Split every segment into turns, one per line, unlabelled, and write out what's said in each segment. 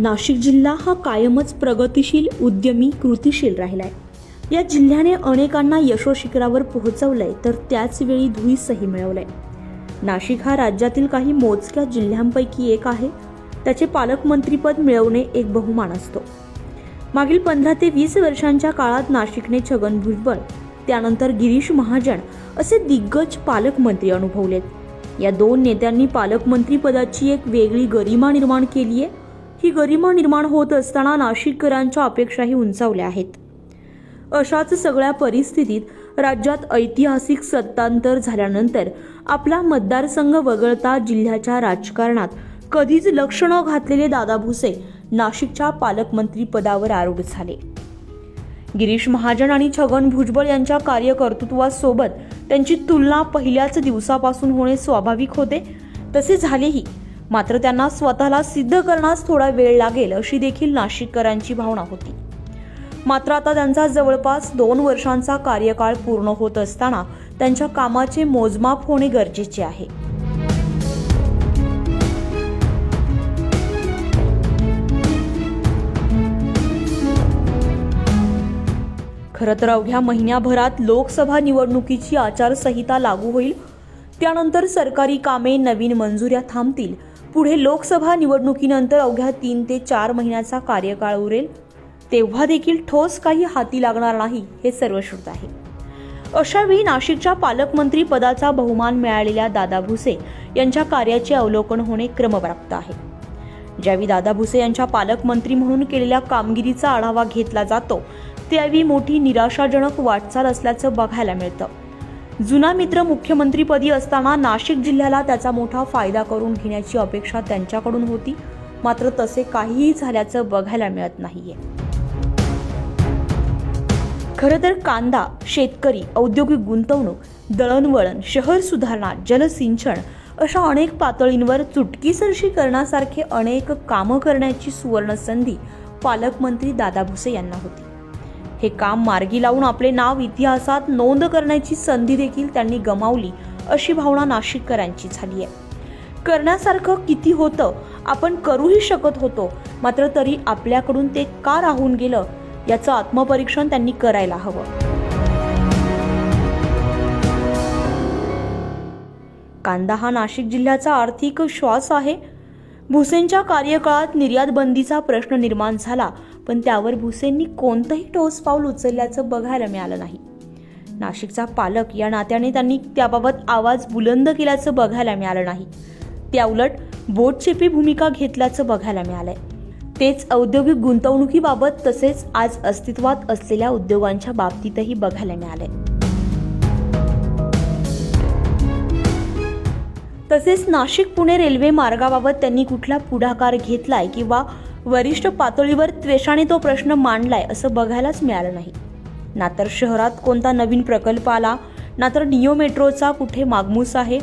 नाशिक जिल्हा हा कायमच प्रगतिशील उद्यमी कृतिशील राहिलाय. या जिल्ह्याने अनेकांना यशोशिखरावर पोहोचवलंय तर त्याच वेळी धुईसही मिळवलंय. नाशिक हा राज्यातील काही मोजक्या जिल्ह्यांपैकी एक आहे. त्याचे पालकमंत्रीपद मिळवणे एक बहुमान असतो. मागील पंधरा ते वीस वर्षांच्या काळात नाशिकने छगन भुजबळ त्यानंतर गिरीश महाजन असे दिग्गज पालकमंत्री अनुभवलेत. या दोन नेत्यांनी पालकमंत्री पदाची एक वेगळी गरिमा निर्माण केली आहे ही गरिमा निर्माण होत असताना नाशिककरांच्या अपेक्षाही उंचावल्या आहेत. अशाच सगळ्या परिस्थितीत राज्यात ऐतिहासिक सत्तांतर झाल्यानंतर आपला मतदारसंघ वगळता जिल्ह्याच्या राजकारणात कधीच लक्ष न घातलेले दादा भुसे नाशिकच्या पालकमंत्री पदावर आरूढ झाले. गिरीश महाजन आणि छगन भुजबळ यांच्या कार्यकर्तृत्वासोबत त्यांची तुलना पहिल्याच दिवसापासून होणे स्वाभाविक होते. तसे झालेही मात्र त्यांना स्वतःला सिद्ध करण्यास थोडा वेळ लागेल अशी देखील नाशिककरांची भावना होती. मात्र आता त्यांचा जवळपास दोन वर्षांचा कार्यकाळ पूर्ण होत असताना त्यांच्या कामाचे मोजमाप होणे गरजेचे आहे. खरं तर अवघ्या महिन्याभरात लोकसभा निवडणुकीची आचारसंहिता लागू होईल. त्यानंतर सरकारी कामे नवीन मंजुऱ्या थांबतील. पुढे लोकसभा निवडणुकीनंतर अवघ्या तीन ते चार महिन्याचा कार्यकाळ उरेल तेव्हा देखील ठोस काही हाती लागणार नाही हे सर्वश्रुत आहे. अशावेळी नाशिकच्या पालकमंत्री पदाचा बहुमान मिळालेल्या दादा भुसे यांच्या कार्याचे अवलोकन होणे क्रमप्राप्त आहे. ज्यावेळी दादा भुसे यांच्या पालकमंत्री म्हणून केलेल्या कामगिरीचा आढावा घेतला जातो त्यावेळी मोठी निराशाजनक वाटचाल असल्याचं बघायला मिळतं. जुना मित्र मुख्यमंत्रीपदी असताना नाशिक जिल्ह्याला त्याचा मोठा फायदा करून घेण्याची अपेक्षा त्यांच्याकडून होती. मात्र तसे काहीही झाल्याचं बघायला मिळत नाहीये. खरं तर कांदा शेतकरी औद्योगिक गुंतवणूक दळणवळण शहर सुधारणा जलसिंचन अशा अनेक पातळींवर चुटकीसरशी करण्यासारखे अनेक कामं करण्याची सुवर्ण संधी पालकमंत्री दादा भुसे यांना होती. हे काम मार्गी लावून आपले नाव इतिहासात नोंद करण्याची संधी देखील त्यांनी गमावली अशी भावना नाशिककरांची झाली आहे. करण्यासारखं किती होतं आपण करूही शकत होतो मात्र तरी आपल्याकडून ते का राहून गेलं याचं आत्मपरीक्षण त्यांनी करायला हवं. कांदा हा नाशिक जिल्ह्याचा आर्थिक श्वास आहे. भुसेंच्या कार्यकाळात निर्यात बंदीचा प्रश्न निर्माण झाला. पण त्यावर भुसेंनी कोणतंही ठोस पाऊल उचलल्याचं बघायला मिळालं नाही. नाशिकचा पालक या नात्याने त्यांनी त्याबाबत आवाज बुलंद केल्याचं बघायला मिळालं नाही. त्याउलट बोटचेपी भूमिका घेतल्याचं बघायला मिळालंय. तेच औद्योगिक गुंतवणुकीबाबत तसेच आज अस्तित्वात असलेल्या उद्योगांच्या बाबतीतही बघायला मिळालंय. तसेच नाशिक पुणे रेल्वे मार्गाबाबत त्यांनी कुठला पुढाकार घेतलाय किंवा वरिष्ठ पातळीवर त्वेषाने तो प्रश्न मांडलाय असं बघायलाच मिळालं नाही. ना तर शहरात कोणता नवीन प्रकल्प आला? ना तर नियो मेट्रोचा कुठे मागमूस आहे?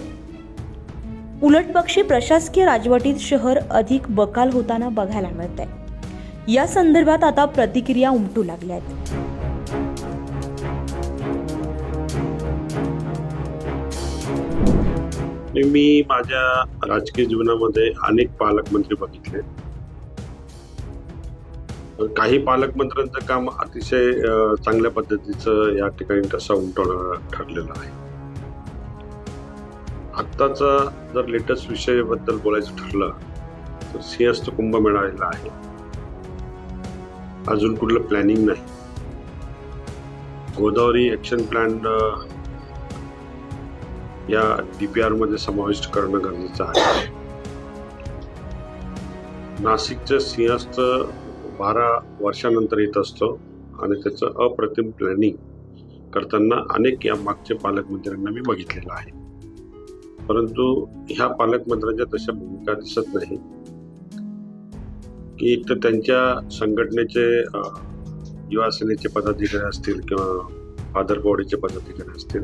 उलटपक्षी प्रशासकीय राजवटीत शहर अधिक बकाल होताना बघायला मिळत आहे या संदर्भात आता प्रतिक्रिया उमटू लागल्या आहेत
मी माझ्या राजकीय जीवनामध्ये अनेक पालकमंत्री बघितले. काही पालकमंत्र्यांचं काम अतिशय चांगल्या पद्धतीचं या ठिकाणी तसा उमटवणं ठरलेलं आहे. आत्ताचा जर लेटेस्ट विषयाबद्दल बोलायचं ठरलं तर सिंहस्थ कुंभ मिळालेला आहे. अजून कुठलं प्लॅनिंग नाही. गोदावरी ॲक्शन प्लॅन या डीपीआरमध्ये समाविष्ट करणं गरजेचं आहे. नाशिकचं सिंहस्थ बारा वर्षानंतर येत असतो आणि त्याचं अप्रतिम प्लॅनिंग करताना अनेक या मागच्या पालकमंत्र्यांना मी बघितलेलं आहे. परंतु ह्या पालकमंत्र्यांच्या तशा भूमिका दिसत नाही. की एक तर त्यांच्या संघटनेचे अ, युवा सेनेचे पदाधिकारी असतील किंवा फादर बॉडीचे पदाधिकारी असतील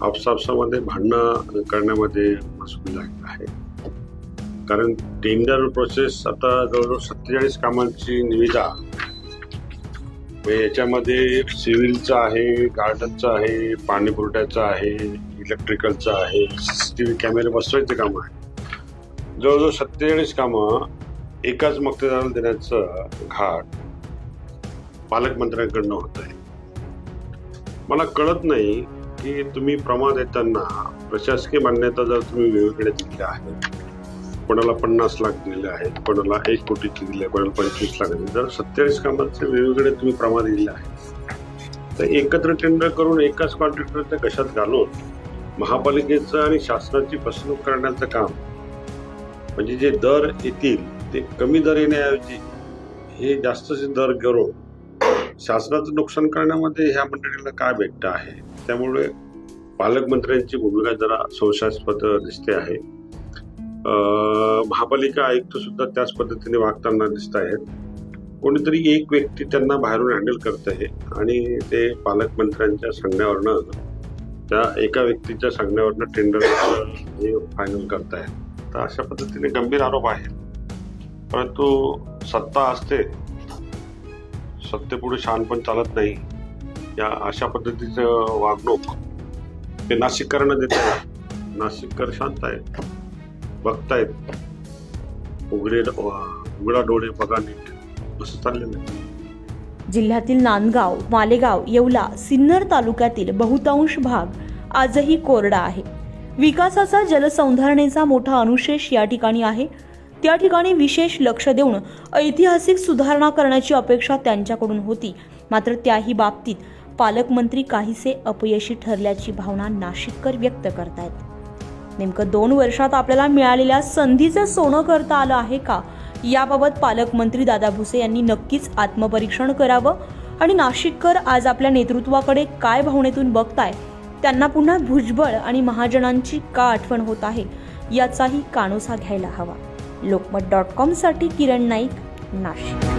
आपसापसामध्ये भांडणं करण्यामध्ये मसूल लागलं आहे. कारण टेंडर प्रोसेस आता जवळजवळ सत्तेचाळीस कामांची निविदा. याच्यामध्ये सिव्हिलचं आहे गार्डनचं आहे पाणी पुरवठ्याचं आहे इलेक्ट्रिकलचं आहे सी सी टी व्ही कॅमेरे बसवायचे काम आहे. जवळजवळ सत्तेचाळीस कामं एकाच मक्तेदाराला देण्याचं घाट पालकमंत्र्यांकडनं होत आहे. मला कळत नाही की तुम्ही प्रमाण देताना प्रशासकीय मान्यता जर तुम्ही वेगवेगळ्या दिल्या आहेत कोणाला पन्नास लाख दिलेले आहेत कोणाला एक कोटीचे दिले कोणाला पंचवीस लाख दिले जर सत्तेचाळीस कामाचे वेगवेगळे तुम्ही प्रमाण दिले आहेत तर एकत्र टेंडर करून एकाच कॉन्ट्रॅक्टरच्या कशात घालून महापालिकेचं आणि शासनाची फसवणूक करण्याचं काम म्हणजे जे दर येतील ते कमी दर येण्याऐवजी हे जास्तचे दर करून शासनाचं नुकसान करण्यामध्ये ह्या मंडळीला काय भेटतं आहे? त्यामुळे पालकमंत्र्यांची भूमिका जरा संशयास्पद दिसते आहे. महापालिका आयुक्त सुद्धा त्याच पद्धतीने वागताना दिसत आहेत. कोणीतरी एक व्यक्ती त्यांना बाहेरून हँडल करत आहे आणि ते पालकमंत्र्यांच्या सांगण्यावरनं त्या एका व्यक्तीच्या सांगण्यावरनं टेंडर हे फायनल करत आहेत. तर अशा पद्धतीने गंभीर आरोप आहेत. परंतु सत्ता असते सत्तेपुढे पण चालत नाही. या अशा पद्धतीचं वागणूक ते नाशिककरांना देत आहे नाशिककर शांत आहेत. बघतायत. उघडे उघडा डोळे बघा नीट. असं चाललेलं आहे.
जिल्ह्यातील नांदगाव मालेगाव येवला सिन्नर तालुक्यातील बहुतांश भाग आजही कोरडा आहे. विकासाचा जलसंधारणेचा मोठा अनुशेष या ठिकाणी आहे. त्या ठिकाणी विशेष लक्ष देऊन ऐतिहासिक सुधारणा करण्याची अपेक्षा त्यांच्याकडून होती. मात्र त्याही बाबतीत पालकमंत्री काहीसे अपयशी ठरल्याची भावना नाशिककर व्यक्त करतायत. नेमकं दोन वर्षात आपल्याला मिळालेल्या संधीचं सोनं करता आलं आहे का? याबाबत पालकमंत्री दादा भुसे यांनी नक्कीच आत्मपरीक्षण करावं. आणि नाशिककर आज आपल्या नेतृत्वाकडे काय भावनेतून बघताय? त्यांना पुन्हा भुजबळ आणि महाजनांची का आठवण होत आहे? याचाही कानोसा घ्यायला हवा. लोकमत डॉट कॉमसाठी किरण नाईक नाशिक.